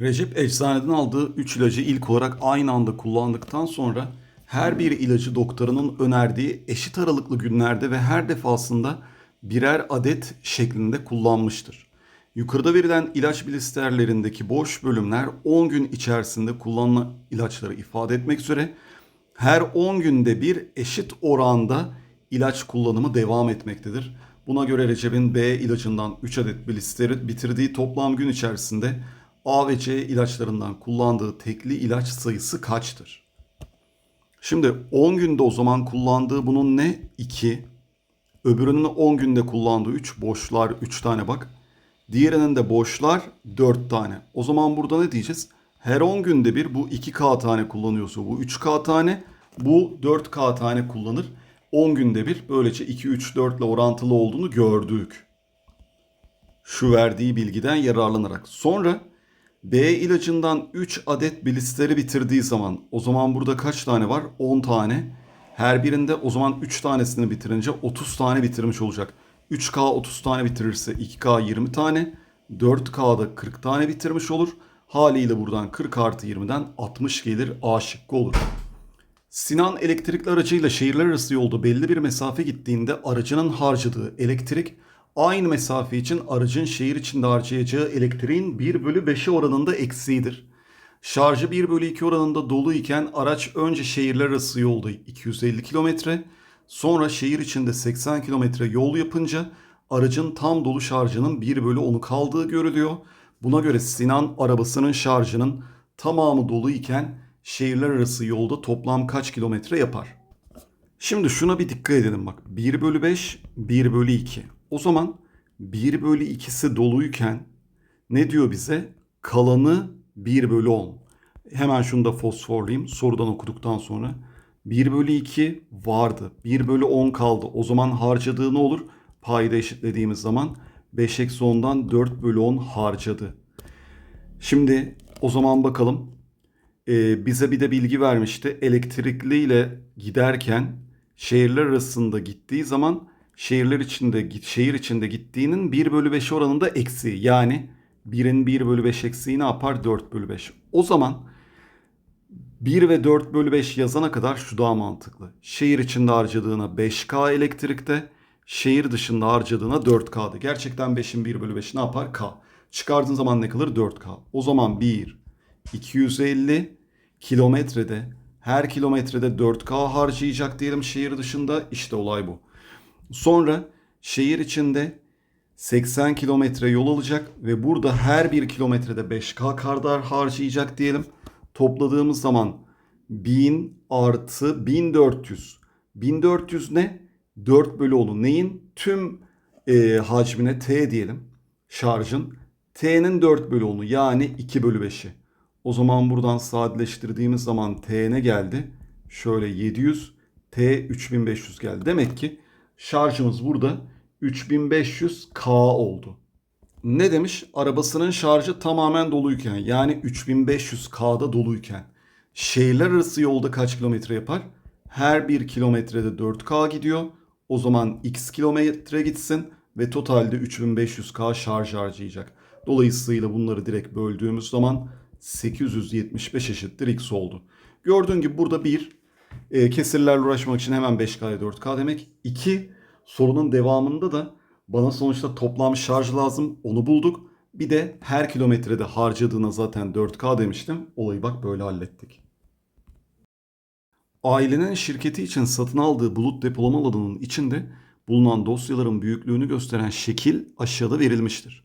Recep eczaneden aldığı 3 ilacı ilk olarak aynı anda kullandıktan sonra her bir ilacı doktorunun önerdiği eşit aralıklı günlerde ve her defasında birer adet şeklinde kullanmıştır. Yukarıda verilen ilaç blisterlerindeki boş bölümler 10 gün içerisinde kullanılan ilaçları ifade etmek üzere her 10 günde bir eşit oranda ilaç kullanımı devam etmektedir. Buna göre Recep'in B ilacından 3 adet blisteri bitirdiği toplam gün içerisinde A ve C ilaçlarından kullandığı tekli ilaç sayısı kaçtır? Şimdi 10 günde o zaman kullandığı bunun ne? 2. Öbürünün 10 günde kullandığı 3 boşlar 3 tane bak. Diğerinin de boşlar 4 tane. O zaman burada ne diyeceğiz? Her 10 günde bir bu 2K tane kullanıyorsa bu 3K tane, bu 4K tane kullanır. 10 günde bir böylece 2, 3, 4 ile orantılı olduğunu gördük. Şu verdiği bilgiden yararlanarak. Sonra B ilacından 3 adet blisteri bitirdiği zaman o zaman burada kaç tane var? 10 tane. Her birinde o zaman 3 tanesini bitirince 30 tane bitirmiş olacak. 3K 30 tane bitirirse 2K 20 tane. 4K'da 40 tane bitirmiş olur. Haliyle buradan 40 artı 20'den 60 gelir A şıkkı olur. Sinan elektrikli aracıyla şehirler arası yolda belli bir mesafe gittiğinde aracının harcadığı elektrik aynı mesafe için aracın şehir içinde harcayacağı elektriğin 1 bölü 5'e oranında eksiğidir. Şarjı 1 bölü 2 oranında dolu iken araç önce şehirler arası yolda 250 kilometre sonra şehir içinde 80 kilometre yol yapınca aracın tam dolu şarjının 1 bölü 10'u kaldığı görülüyor. Buna göre Sinan arabasının şarjının tamamı dolu iken şehirler arası yolda toplam kaç kilometre yapar? Şimdi şuna bir dikkat edelim bak. 1 bölü 5, 1 bölü 2. O zaman 1 bölü 2'si doluyken ne diyor bize? Kalanı 1 bölü 10. Hemen şunu da fosforlayayım sorudan okuduktan sonra. 1 bölü 2 vardı. 1 bölü 10 kaldı. O zaman harcadığı ne olur? Payda eşitlediğimiz zaman 5 eksi 10'dan 4 bölü 10 harcadı. Şimdi o zaman bakalım. Ee, bize bir de bilgi vermişti. Elektrikli ile giderken şehirler arasında gittiği zaman şehirler içinde şehir içinde gittiğinin 1 bölü 5 oranında eksiği. Yani 1'in 1 bölü 5 eksiği ne yapar? 4 bölü 5. O zaman 1 ve 4 bölü 5 yazana kadar şu daha mantıklı. Şehir içinde harcadığına 5K elektrikte, şehir dışında harcadığına 4K'dı. Gerçekten 5'in 1 bölü 5 ne yapar? K. Çıkardığın zaman ne kalır? 4K. O zaman 1, 250 kilometrede her kilometrede 4K harcayacak diyelim şehir dışında. İşte olay bu. Sonra şehir içinde 80 kilometre yol alacak ve burada her bir kilometrede 5K kadar harcayacak diyelim. Topladığımız zaman 1000 artı 1400. 1400 ne? 4 bölü 10'u neyin? Tüm e, hacmine T diyelim. Şarjın. T'nin 4 bölü 10'u yani 2 bölü 5'i. O zaman buradan sadeleştirdiğimiz zaman T ne geldi? Şöyle 700, T 3500 geldi. Demek ki şarjımız burada 3500K oldu. Ne demiş? Arabasının şarjı tamamen doluyken yani 3500K'da doluyken. Şehirler arası yolda kaç kilometre yapar? Her bir kilometrede 4K gidiyor. O zaman x kilometre gitsin ve totalde 3500K şarj harcayacak. Dolayısıyla bunları direkt böldüğümüz zaman 875 eşittir x oldu. Gördüğün gibi burada bir e, kesirlerle uğraşmak için hemen 5K'ya 4K demek. 2 sorunun devamında da bana sonuçta toplam şarj lazım onu bulduk. Bir de her kilometrede harcadığına zaten 4K demiştim. Olayı bak böyle hallettik. Ailenin şirketi için satın aldığı bulut depolama alanının içinde bulunan dosyaların büyüklüğünü gösteren şekil aşağıda verilmiştir.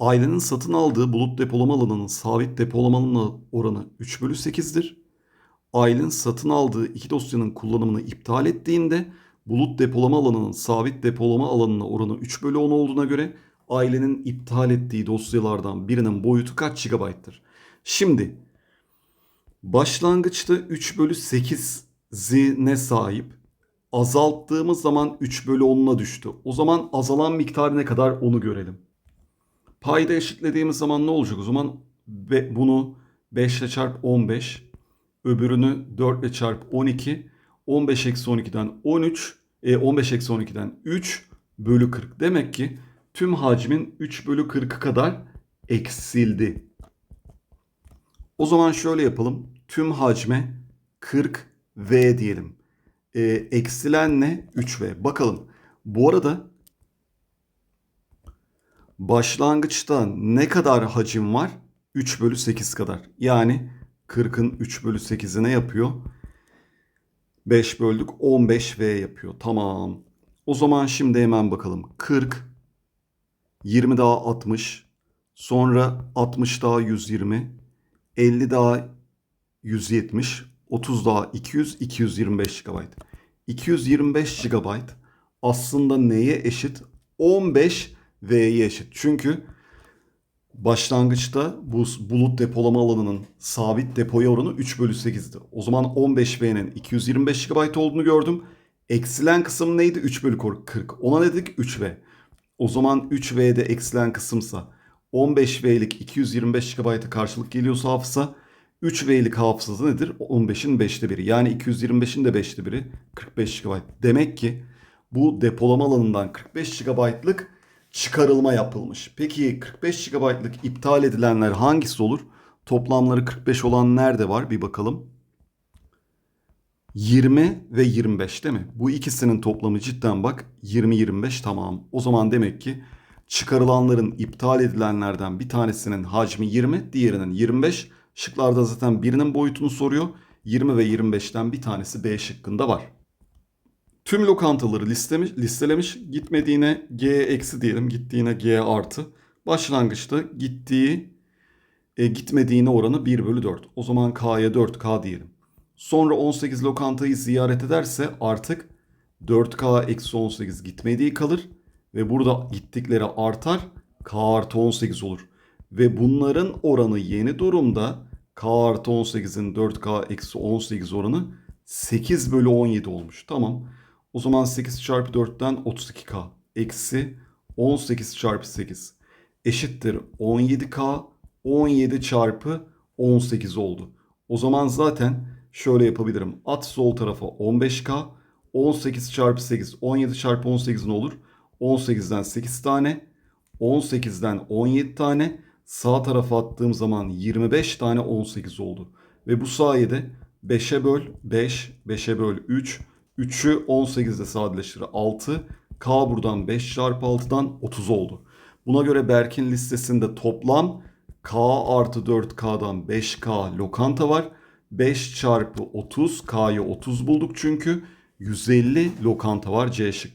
Ailenin satın aldığı bulut depolama alanının sabit depolama oranı 3 bölü 8'dir. Ailenin satın aldığı iki dosyanın kullanımını iptal ettiğinde bulut depolama alanının sabit depolama alanına oranı 3 bölü 10 olduğuna göre ailenin iptal ettiği dosyalardan birinin boyutu kaç GB'tır? Şimdi başlangıçta 3 bölü 8'ine sahip azalttığımız zaman 3 bölü 10'una düştü. O zaman azalan miktar ne kadar onu görelim. Payda eşitlediğimiz zaman ne olacak? O zaman bunu 5 ile çarp 15, öbürünü 4 ile çarp 12, 15 eksi 12'den 13, e, 15 eksi 12'den 3 bölü 40. Demek ki tüm hacmin 3 bölü 40'ı kadar eksildi. O zaman şöyle yapalım. Tüm hacme 40V diyelim. Ee, eksilen ne? 3V. Bakalım. Bu arada başlangıçta ne kadar hacim var? 3 bölü 8 kadar. Yani 40'ın 3 bölü 8'i ne yapıyor? 5 böldük 15V yapıyor. Tamam. O zaman şimdi hemen bakalım. 40, 20 daha 60, sonra 60 daha 120, 50 daha 170, 30 daha 200, 225 GB. 225 GB aslında neye eşit? 15 V'ye eşit. Çünkü başlangıçta bu bulut depolama alanının sabit depoya oranı 3 bölü 8'di. O zaman 15V'nin 225 GB olduğunu gördüm. Eksilen kısım neydi? 3 bölü 40. Ona ne dedik? 3V. O zaman 3V'de eksilen kısımsa 15V'lik 225 GB'a karşılık geliyorsa hafıza 3V'lik hafızası nedir? 15'in 5'te biri. Yani 225'in de 5'te biri 45 GB. Demek ki bu depolama alanından 45 GB'lık çıkarılma yapılmış. Peki 45 GB'lık iptal edilenler hangisi olur? Toplamları 45 olan nerede var? Bir bakalım. 20 ve 25 değil mi? Bu ikisinin toplamı cidden bak 20-25 tamam. O zaman demek ki çıkarılanların iptal edilenlerden bir tanesinin hacmi 20, diğerinin 25. Şıklarda zaten birinin boyutunu soruyor. 20 ve 25'ten bir tanesi B şıkkında var. Tüm lokantaları listemiş, listelemiş. Gitmediğine G eksi diyelim. Gittiğine G artı. Başlangıçta gittiği e, gitmediğine oranı 1 bölü 4. O zaman K'ya 4K diyelim. Sonra 18 lokantayı ziyaret ederse artık 4K eksi 18 gitmediği kalır. Ve burada gittikleri artar. K artı 18 olur. Ve bunların oranı yeni durumda K artı 18'in 4K eksi 18 oranı 8 bölü 17 olmuş. Tamam. O zaman 8 çarpı 4'ten 32K eksi 18 çarpı 8 eşittir 17K 17 çarpı 18 oldu. O zaman zaten şöyle yapabilirim. At sol tarafa 15K 18 çarpı 8 17 çarpı 18 ne olur? 18'den 8 tane 18'den 17 tane sağ tarafa attığım zaman 25 tane 18 oldu. Ve bu sayede 5'e böl 5, 5'e böl 3, 3'ü 18'de sadeleştirir 6. K buradan 5 çarpı 6'dan 30 oldu. Buna göre Berk'in listesinde toplam K artı 4K'dan 5K lokanta var. 5 çarpı 30 K'yı 30 bulduk çünkü 150 lokanta var C şık.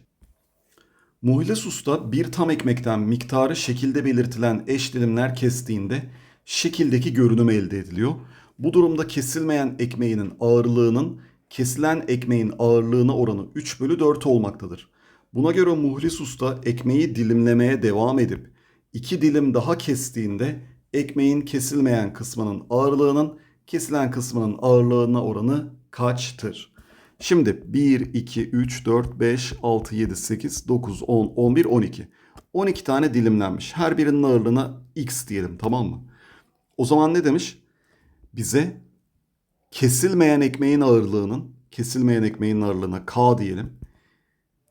Muhles Usta bir tam ekmekten miktarı şekilde belirtilen eş dilimler kestiğinde şekildeki görünüm elde ediliyor. Bu durumda kesilmeyen ekmeğinin ağırlığının kesilen ekmeğin ağırlığına oranı 3 bölü 4 olmaktadır. Buna göre Muhlis Usta ekmeği dilimlemeye devam edip iki dilim daha kestiğinde ekmeğin kesilmeyen kısmının ağırlığının kesilen kısmının ağırlığına oranı kaçtır? Şimdi 1, 2, 3, 4, 5, 6, 7, 8, 9, 10, 11, 12. 12 tane dilimlenmiş. Her birinin ağırlığına x diyelim tamam mı? O zaman ne demiş? Bize kesilmeyen ekmeğin ağırlığının, kesilmeyen ekmeğin ağırlığına k diyelim.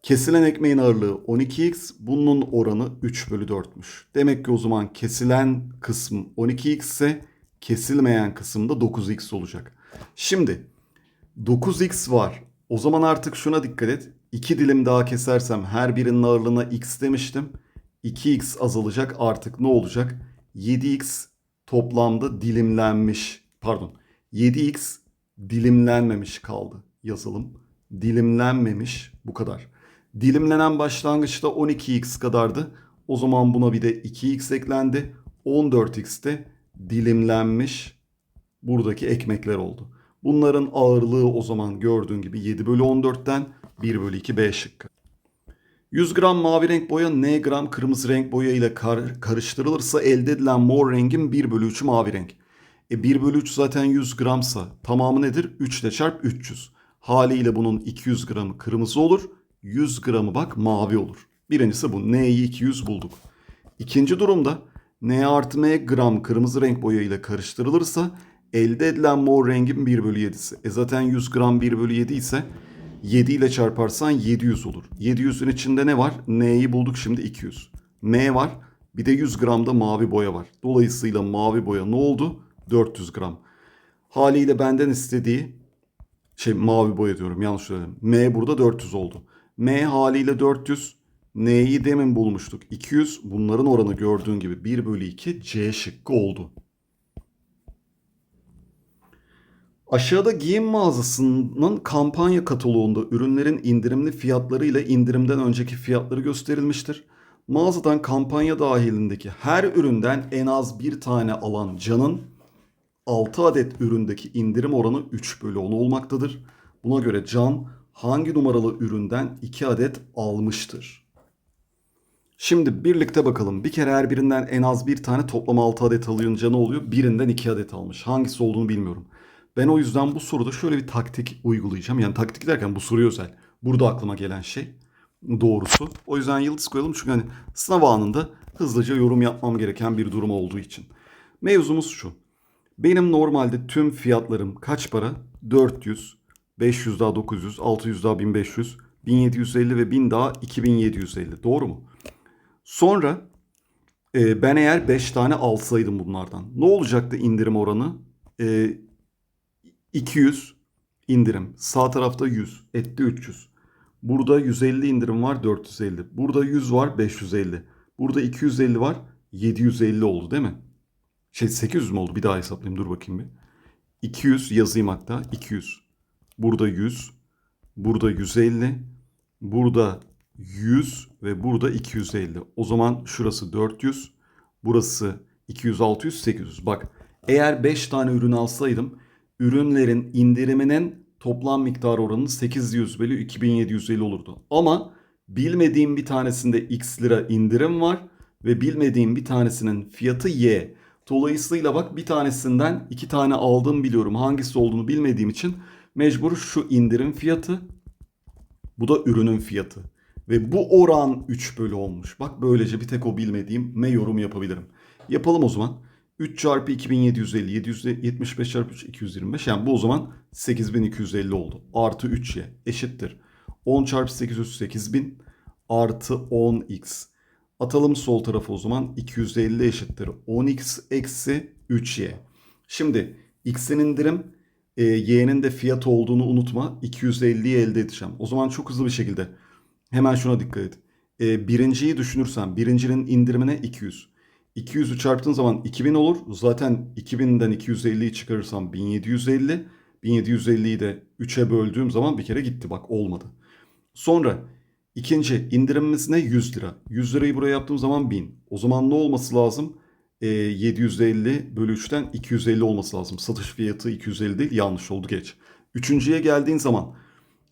Kesilen ekmeğin ağırlığı 12x, bunun oranı 3 bölü 4'müş. Demek ki o zaman kesilen kısım 12x ise kesilmeyen kısım da 9x olacak. Şimdi 9x var. O zaman artık şuna dikkat et. 2 dilim daha kesersem her birinin ağırlığına x demiştim. 2x azalacak artık ne olacak? 7x toplamda dilimlenmiş. Pardon. 7x dilimlenmemiş kaldı. Yazalım. Dilimlenmemiş bu kadar. Dilimlenen başlangıçta 12x kadardı. O zaman buna bir de 2x eklendi. 14x de dilimlenmiş buradaki ekmekler oldu. Bunların ağırlığı o zaman gördüğün gibi 7 bölü 14'ten 1 bölü 2 B şıkkı. 100 gram mavi renk boya N gram kırmızı renk boya ile kar karıştırılırsa elde edilen mor rengin 1 bölü 3'ü mavi renk. E 1 bölü 3 zaten 100 gramsa tamamı nedir? 3 ile çarp 300. Haliyle bunun 200 gramı kırmızı olur. 100 gramı bak mavi olur. Birincisi bu. N'yi 200 bulduk. İkinci durumda N artı M gram kırmızı renk boya ile karıştırılırsa elde edilen mor rengin 1 bölü 7'si. E zaten 100 gram 1 bölü 7 ise 7 ile çarparsan 700 olur. 700'ün içinde ne var? N'yi bulduk şimdi 200. M var. Bir de 100 gramda mavi boya var. Dolayısıyla mavi boya ne oldu? 400 gram. Haliyle benden istediği şey mavi boya diyorum yanlış söyledim. M burada 400 oldu. M haliyle 400. N'yi demin bulmuştuk. 200. Bunların oranı gördüğün gibi 1 bölü 2 C şıkkı oldu. Aşağıda giyim mağazasının kampanya kataloğunda ürünlerin indirimli fiyatları ile indirimden önceki fiyatları gösterilmiştir. Mağazadan kampanya dahilindeki her üründen en az bir tane alan Can'ın 6 adet üründeki indirim oranı 3 bölü 10 olmaktadır. Buna göre Can hangi numaralı üründen 2 adet almıştır? Şimdi birlikte bakalım. Bir kere her birinden en az bir tane toplam 6 adet alınca ne oluyor? Birinden 2 adet almış. Hangisi olduğunu bilmiyorum. Ben o yüzden bu soruda şöyle bir taktik uygulayacağım. Yani taktik derken bu soruya özel. Burada aklıma gelen şey doğrusu. O yüzden yıldız koyalım çünkü hani sınav anında hızlıca yorum yapmam gereken bir durum olduğu için. Mevzumuz şu. Benim normalde tüm fiyatlarım kaç para? 400, 500 daha 900, 600 daha 1500, 1750 ve 1000 daha 2750. Doğru mu? Sonra e, ben eğer 5 tane alsaydım bunlardan ne olacaktı indirim oranı? E, 200 indirim. Sağ tarafta 100. Etti 300. Burada 150 indirim var 450. Burada 100 var 550. Burada 250 var 750 oldu değil mi? Şey 800 mü oldu? Bir daha hesaplayayım dur bakayım bir. 200 yazayım hatta 200. Burada 100. Burada 150. Burada 100 ve burada 250. O zaman şurası 400. Burası 200, 600, 800. Bak eğer 5 tane ürün alsaydım ürünlerin indiriminin toplam miktar oranı 800 bölü 2750 olurdu. Ama bilmediğim bir tanesinde x lira indirim var ve bilmediğim bir tanesinin fiyatı y. Dolayısıyla bak bir tanesinden iki tane aldım biliyorum. Hangisi olduğunu bilmediğim için mecbur şu indirim fiyatı. Bu da ürünün fiyatı. Ve bu oran 3 bölü olmuş. Bak böylece bir tek o bilmediğim me yorum yapabilirim. Yapalım o zaman. 3 çarpı 2750, 775 çarpı 3, 225. Yani bu o zaman 8250 oldu. Artı 3y eşittir. 10 çarpı 800, 8000 artı 10x. Atalım sol tarafı o zaman 250 eşittir. 10x eksi 3y. Şimdi x'in indirim e, y'nin de fiyat olduğunu unutma. 250'yi elde edeceğim. O zaman çok hızlı bir şekilde hemen şuna dikkat et. E, birinciyi düşünürsen birincinin indirimine 200. 200'ü çarptığın zaman 2000 olur. Zaten 2000'den 250'yi çıkarırsam 1750. 1750'yi de 3'e böldüğüm zaman bir kere gitti bak olmadı. Sonra ikinci indirimimiz ne? 100 lira. 100 lirayı buraya yaptığım zaman 1000. O zaman ne olması lazım? E, 750 bölü 3'ten 250 olması lazım. Satış fiyatı 250 değil yanlış oldu geç. Üçüncüye geldiğin zaman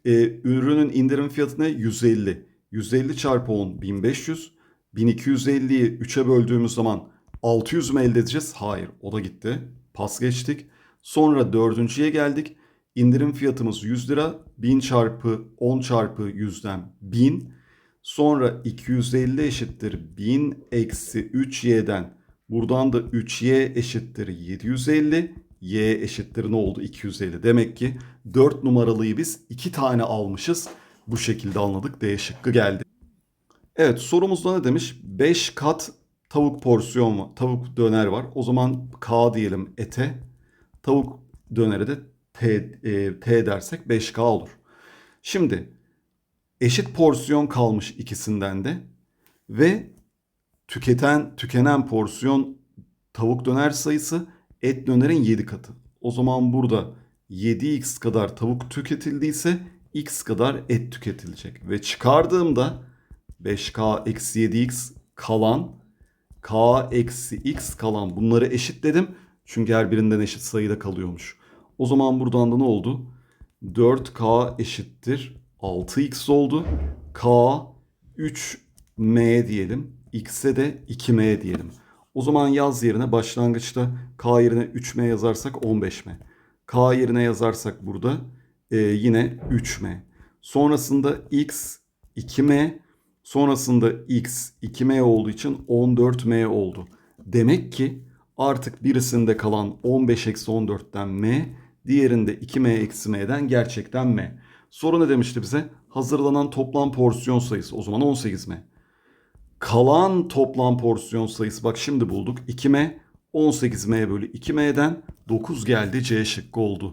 e, ürünün indirim fiyatı ne? 150. 150 çarpı 10 1500. 1250'yi 3'e böldüğümüz zaman 600 mü elde edeceğiz? Hayır o da gitti. Pas geçtik. Sonra dördüncüye geldik. İndirim fiyatımız 100 lira. 1000 çarpı 10 çarpı 100'den 1000. Sonra 250 eşittir 1000 eksi 3y'den. Buradan da 3y eşittir 750. Y eşittir ne oldu? 250. Demek ki 4 numaralıyı biz 2 tane almışız. Bu şekilde anladık. D şıkkı geldi. Evet sorumuzda ne demiş? 5 kat tavuk porsiyon var. Tavuk döner var. O zaman K diyelim ete. Tavuk dönere de T, e, T dersek 5K olur. Şimdi eşit porsiyon kalmış ikisinden de ve tüketen tükenen porsiyon tavuk döner sayısı et dönerin 7 katı. O zaman burada 7x kadar tavuk tüketildiyse x kadar et tüketilecek ve çıkardığımda 5k eksi 7x kalan k eksi x kalan bunları eşitledim. Çünkü her birinden eşit sayıda kalıyormuş. O zaman buradan da ne oldu? 4k eşittir 6x oldu. k 3m diyelim. x'e de 2m diyelim. O zaman yaz yerine başlangıçta k yerine 3m yazarsak 15m. k yerine yazarsak burada e, yine 3m. Sonrasında x 2m Sonrasında x 2m olduğu için 14m oldu. Demek ki artık birisinde kalan 15 eksi 14'ten m, diğerinde 2m eksi m'den gerçekten m. Soru ne demişti bize? Hazırlanan toplam porsiyon sayısı o zaman 18m. Kalan toplam porsiyon sayısı bak şimdi bulduk 2m 18m bölü 2m'den 9 geldi C şıkkı oldu.